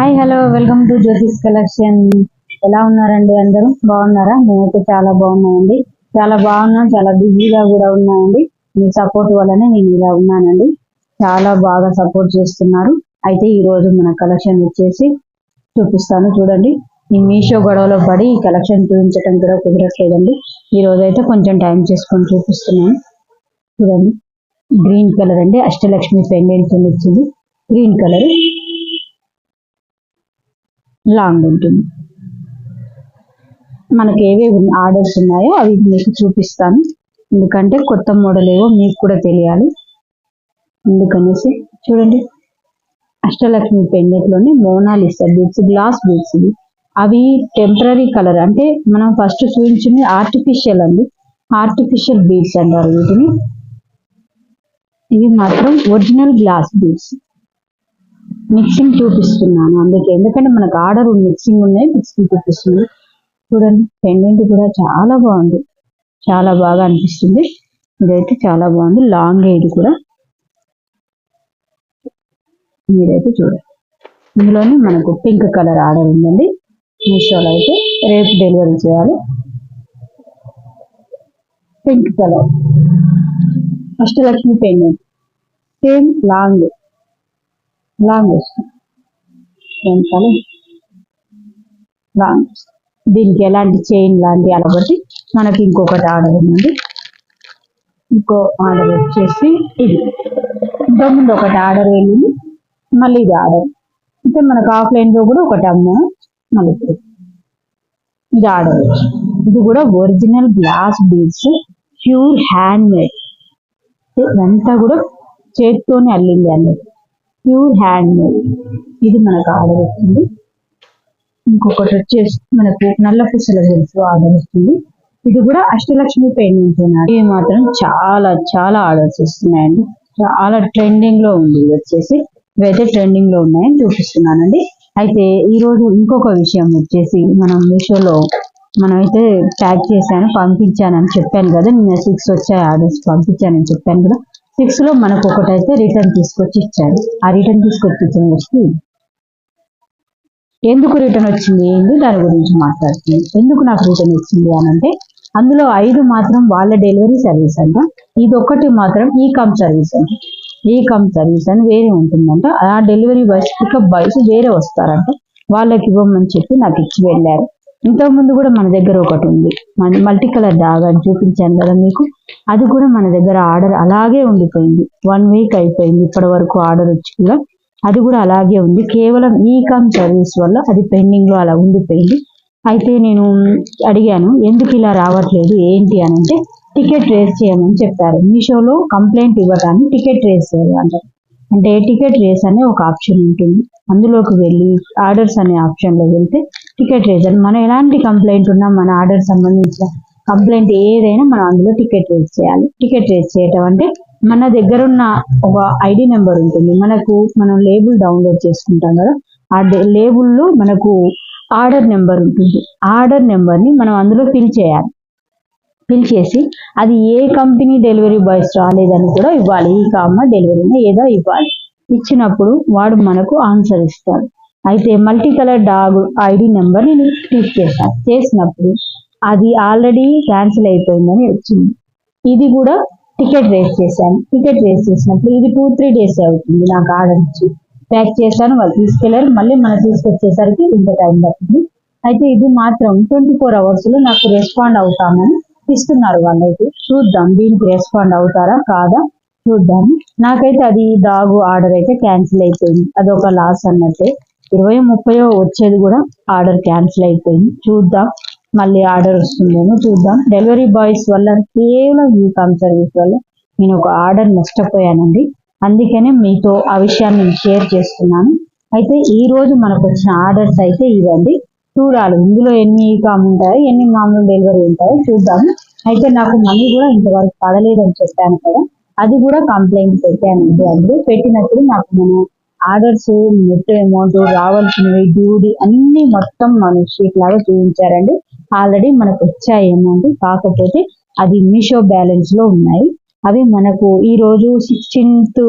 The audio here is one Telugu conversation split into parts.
Hi hello welcome to Jyothish collection. ఎలా ఉన్నారండి అందరూ? బాగున్నారా? నేనైతే చాలా బాగున్నానండి చాలా బాగున్నాను చాలా బిజీగా కూడా ఉన్నానండి మీ సపోర్ట్ వల్లనే నేను ఇలా ఉన్నానండి. చాలా బాగా సపోర్ట్ చేస్తున్నారు. అయితే ఈ రోజు మన కలెక్షన్ వచ్చేసి చూపిస్తాను చూడండి. ఈ మీషో గొడవలో పడి ఈ కలెక్షన్ చూపించడం కూడా కుదరట్లేదండి. ఈ రోజు అయితే కొంచెం టైం చేసుకొని చూపిస్తున్నాను. చూడండి. గ్రీన్ కలర్ అండి. అష్టలక్ష్మి పెండెంట్ వచ్చింది. Green colour. లాంగ్ ఉంటుంది మనకి ఏవేవి ఆర్డర్స్ ఉన్నాయో అవి మీకు చూపిస్తాను. ఎందుకంటే కొత్త మోడల్ ఏవో మీకు కూడా తెలియాలి. అందుకనేసి చూడండి. Ashtalakshmi పెండెంట్లోనే Mona Lisa beads glass beads ఇవి. అవి టెంపరీ కలర్ అంటే మనం ఫస్ట్ చూపించింది ఆర్టిఫిషియల్ అండి. ఆర్టిఫిషియల్ బీడ్స్ అంటారు వీటిని. ఇవి మాత్రం ఒరిజినల్ గ్లాస్ బీడ్స్. మిక్సింగ్ చూపిస్తున్నాను అందుకే. ఎందుకంటే మనకు ఆర్డర్ మిక్సింగ్ ఉన్నాయి మిక్సింగ్ చూపిస్తుంది. చూడండి పెండెంట్ కూడా చాలా బాగుంది. చాలా బాగా అనిపిస్తుంది. ఇదైతే చాలా బాగుంది. లాంగ్ ఇది కూడా. మీరైతే చూడండి. ఇందులోనే మనకు పింక్ కలర్ ఆర్డర్ ఉందండి. మీషోలో అయితే రేపు డెలివరీ చేయాలి. Pink colour. Ashtalakshmi pendant. Same long. Long వస్తుంది వెనకాల లాంగ్ వస్తుంది. దీనికి ఎలాంటి చైన్ లాంటి అలా మనకి ఇంకొకటి ఆర్డర్ ఉందండి ఇంకో ఆర్డర్ వచ్చేసి ఇది. ఇంతకుముందు ఒకటి ఆర్డర్ వెళ్ళింది. మళ్ళీ ఇది ఆర్డర్ అంటే మనకు ఆఫ్లైన్లో కూడా ఒకటి అమ్మ. మళ్ళీ ఇది. ఆర్డర్ ఇది కూడా original glass beads pure hand made ఇదంతా కూడా చేతితోనే అల్లింది అన్నది ప్యూర్ హ్యాండ్ మేడ్ ఇది మనకు ఆర్డర్ వస్తుంది ఇంకొకటి వచ్చేసి మనకు నల్ల పుసల తెలుసు ఆర్డర్ వస్తుంది ఇది కూడా అష్టలక్ష్మి పెయింటింగ్ ఉన్నది ఇవి మాత్రం చాలా చాలా ఆర్డర్స్ వస్తున్నాయండి. చాలా ట్రెండింగ్లో ఉంది. ఇది వచ్చేసి ఇవైతే ట్రెండింగ్లో ఉన్నాయని చూపిస్తున్నానండి. అయితే ఈ రోజు ఇంకొక విషయం వచ్చేసి మనం మీషోలో మనమైతే ప్యాక్ చేశాను పంపించానని చెప్పాను కదా. నిన్న సిక్స్ వచ్చాయి ఆర్డర్స్ పంపించానని చెప్పాను కదా. సిక్స్లో మనకు అయితే రిటర్న్ తీసుకొచ్చి ఇచ్చారు ఆ రిటర్న్ తీసుకొచ్చి ఇచ్చిన వచ్చి ఎందుకు రిటర్న్ వచ్చింది? ఏంది? దాని గురించి మాట్లాడుతుంది. ఎందుకు నాకు రిటర్న్ వచ్చింది అని అంటే అందులో ఐదు మాత్రం వాళ్ళ డెలివరీ సర్వీస్ అంట. ఇది ఒకటి మాత్రం ఈ కమ్ సర్వీస్ అంట. ఈ కమ్ సర్వీస్ అని వేరే ఉంటుందంట. ఆ డెలివరీ బాయ్స్ పికప్ బాయ్స్ వేరే వస్తారంట. వాళ్ళకి ఇవ్వమని చెప్పి నాకు ఇచ్చి వెళ్ళారు. ఇంతకు ముందు కూడా మన దగ్గర ఒకటి ఉంది. మల్టీ కలర్ డాగ్ అని చూపించాను కదా మీకు. అది కూడా మన దగ్గర ఆర్డర్ అలాగే ఉండిపోయింది. వన్ వీక్ అయిపోయింది ఇప్పటి వరకు ఆర్డర్ వచ్చి కూడా. అది కూడా అలాగే ఉంది. కేవలం ఈ కామ్ సర్వీస్ వల్ల అది పెండింగ్లో అలా ఉండిపోయింది. అయితే నేను అడిగాను ఎందుకు ఇలా రావట్లేదు? ఏంటి? అని అంటే టికెట్ రేస్ చేయమని చెప్పారు. మీషోలో కంప్లైంట్ ఇవ్వటాన్ని టికెట్ రేస్ చేయాలంటారు అంటే టికెట్ రేస్ అనే ఒక ఆప్షన్ ఉంటుంది. అందులోకి వెళ్ళి ఆర్డర్స్ అనే ఆప్షన్లో వెళ్తే టికెట్ రేజర్ మనం ఎలాంటి కంప్లైంట్ ఉన్నా మన ఆర్డర్ సంబంధించిన కంప్లైంట్ ఏదైనా మనం అందులో టికెట్ రేజ్ చేయాలి. టికెట్ రేజ్ చేయటం అంటే మన దగ్గర ఉన్న ఒక ఐడి నెంబర్ ఉంటుంది. మనకు మనం లేబుల్ డౌన్లోడ్ చేసుకుంటాం కదా ఆ లేబుల్లో మనకు ఆర్డర్ నెంబర్ ఉంటుంది. ఆర్డర్ నెంబర్ని మనం అందులో ఫిల్ చేయాలి. ఫిల్ చేసి అది ఏ కంపెనీ డెలివరీ బాయ్స్ రాలేదని కూడా ఇవ్వాలి. ఈ కామ డెలివరీని ఏదో ఇవ్వాలి. ఇచ్చినప్పుడు వాడు మనకు ఆన్సర్ ఇస్తాడు. అయితే multi colour dog ID number నేను క్లిక్ చేశాను చేసినప్పుడు అది ఆల్రెడీ క్యాన్సిల్ అయిపోయిందని వచ్చింది. ఇది కూడా టికెట్ రేస్ చేశాను. టికెట్ రేస్ చేసినప్పుడు ఇది టూ త్రీ డేస్ అవుతుంది నాకు ఆర్డర్ ఇచ్చి ప్యాక్ చేశాను వాళ్ళు తీసుకెళ్ళారు. మళ్ళీ మనం తీసుకొచ్చేసరికి ఇంత టైం పడుతుంది అయితే ఇది మాత్రం ట్వంటీ ఫోర్ అవర్స్లో నాకు రెస్పాండ్ అవుతామని ఇస్తున్నారు వాళ్ళైతే. చూద్దాం దీనికి రెస్పాండ్ అవుతారా కాదా? చూద్దాం. నాకైతే అది డాగ్ ఆర్డర్ అయితే క్యాన్సిల్ అయిపోయింది. అదొక లాస్ అన్నట్టే. ఇరవై ముప్పయో వచ్చేది కూడా ఆర్డర్ క్యాన్సిల్ అయిపోయింది. చూద్దాం. మళ్ళీ ఆర్డర్ వస్తుందేమో చూద్దాం. డెలివరీ బాయ్స్ వల్ల కేవలం ఈ కామ్ సర్వీస్ వల్ల నేను ఒక ఆర్డర్ నష్టపోయానండి. అందుకనే మీతో ఆ విషయాన్ని నేను షేర్ చేస్తున్నాను. అయితే ఈ రోజు మనకు వచ్చిన ఆర్డర్స్ అయితే ఇవండి. చూడాలి. ఇందులో ఎన్ని కామ్ ఉంటాయో ఎన్ని మామూలు డెలివరీ ఉంటాయో చూద్దాం అయితే నాకు మనీ కూడా ఇంతవరకు పడలేదని చెప్పాను కదా. అది కూడా కంప్లైంట్ పెట్టానండి అందులో. పెట్టినప్పుడు నాకు మనం ఆర్డర్స్ మొత్తం అమౌంట్ రావాల్సినవి డ్యూడి అన్ని మొత్తం మన షీట్ లాగా చూపించారండి. ఆల్రెడీ మనకు వచ్చాయి అమౌంట్ కాకపోతే అది మీషో బ్యాలెన్స్లో ఉన్నాయి. అవి మనకు ఈ రోజు సిక్స్టీన్త్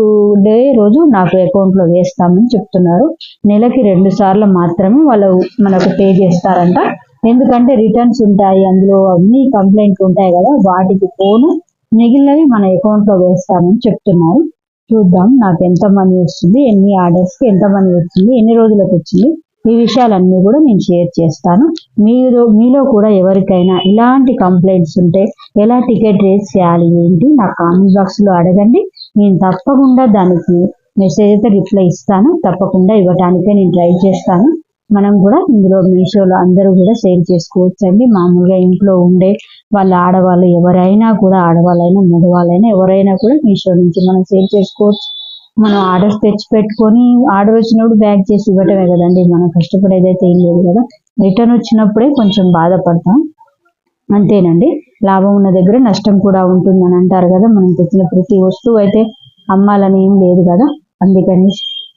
డే రోజు నాకు అకౌంట్లో వేస్తామని చెప్తున్నారు. నెలకి రెండు సార్లు మాత్రమే వాళ్ళు మనకు పే చేస్తారంట. ఎందుకంటే రిటర్న్స్ ఉంటాయి అందులో అన్ని కంప్లైంట్లు ఉంటాయి కదా వాటికి పోను. మిగిలినవి మన అకౌంట్లో వేస్తామని చెప్తున్నారు. చూద్దాం నాకు ఎంత మనీ వస్తుంది ఎన్ని ఆర్డర్స్కి ఎంత మనీ వచ్చింది ఎన్ని రోజులకు వచ్చింది ఈ విషయాలన్నీ కూడా నేను షేర్ చేస్తాను. మీరు మీలో కూడా ఎవరికైనా ఇలాంటి కంప్లైంట్స్ ఉంటే ఎలా టికెట్ రేస్ చేయాలి ఏంటి నా కామెంట్ బాక్స్లో అడగండి. నేను తప్పకుండా దానికి మెసేజ్ అయితే రిప్లై ఇస్తాను. తప్పకుండా ఇవ్వటానికే నేను ట్రై చేస్తాను. మనం కూడా ఇందులో మీషోలో అందరూ కూడా సేల్ చేసుకోవచ్చు అండి మామూలుగా ఇంట్లో ఉండే వాళ్ళ ఆడవాళ్ళు ఎవరైనా కూడా ఆడవాళ్ళైనా మగవాళ్ళైనా ఎవరైనా కూడా మీషో నుంచి మనం సేల్ చేసుకోవచ్చు. మనం ఆర్డర్స్ తెచ్చి పెట్టుకొని ఆర్డర్ వచ్చినప్పుడు బ్యాగ్ చేసి ఇవ్వటమే కదండి. మనం కష్టపడేదైతే ఏం లేదు కదా. రిటర్న్ వచ్చినప్పుడే కొంచెం బాధపడతాం. అంతేనండి. లాభం ఉన్న దగ్గర నష్టం కూడా ఉంటుందని అంటారు కదా. మనం తెచ్చిన ప్రతి వస్తువు అయితే అమ్మాలని ఏం లేదు కదా. అందుకని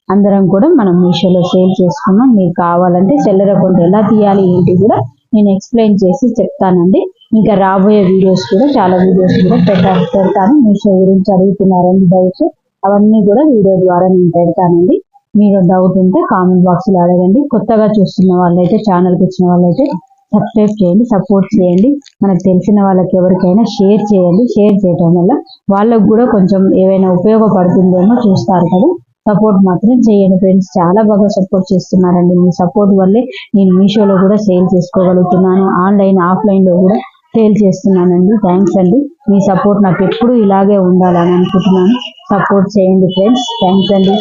అందరం కూడా మనం మీషోలో సేల్ చేసుకున్నాం. మీకు కావాలంటే సెల్లర్ అకౌంట్ ఎలా తీయాలి ఏంటి కూడా నేను ఎక్స్ప్లెయిన్ చేసి చెప్తానండి. ఇంకా రాబోయే వీడియోస్ కూడా చాలా వీడియోస్ కూడా పెట్టా పెడతాను. మీషో గురించి అడుగుతున్నారండి డౌట్స్. అవన్నీ కూడా వీడియో ద్వారా నేను పెడతానండి. మీరు డౌట్ ఉంటే కామెంట్ బాక్స్లో అడగండి. కొత్తగా చూస్తున్న వాళ్ళైతే ఛానల్కి వచ్చిన వాళ్ళైతే సబ్స్క్రైబ్ చేయండి సపోర్ట్ చేయండి. మనకు తెలిసిన వాళ్ళకి ఎవరికైనా షేర్ చేయండి. షేర్ చేయటం వల్ల వాళ్ళకు కూడా కొంచెం ఏవైనా ఉపయోగపడుతుందేమో చూస్తారు కదా. సపోర్ట్ మాత్రం చేయండి ఫ్రెండ్స్. చాలా బాగా సపోర్ట్ చేస్తున్నారండి. మీ సపోర్ట్ వల్లే నేను మీషోలో కూడా సేల్ చేసుకోగలుగుతున్నాను. ఆన్లైన్ ఆఫ్లైన్లో కూడా సేల్ చేస్తున్నానండి. థ్యాంక్స్ అండి. మీ సపోర్ట్ నాకు ఎప్పుడు ఇలాగే ఉండాలని అనుకుంటున్నాను. సపోర్ట్ చేయండి ఫ్రెండ్స్. థ్యాంక్స్ అండి.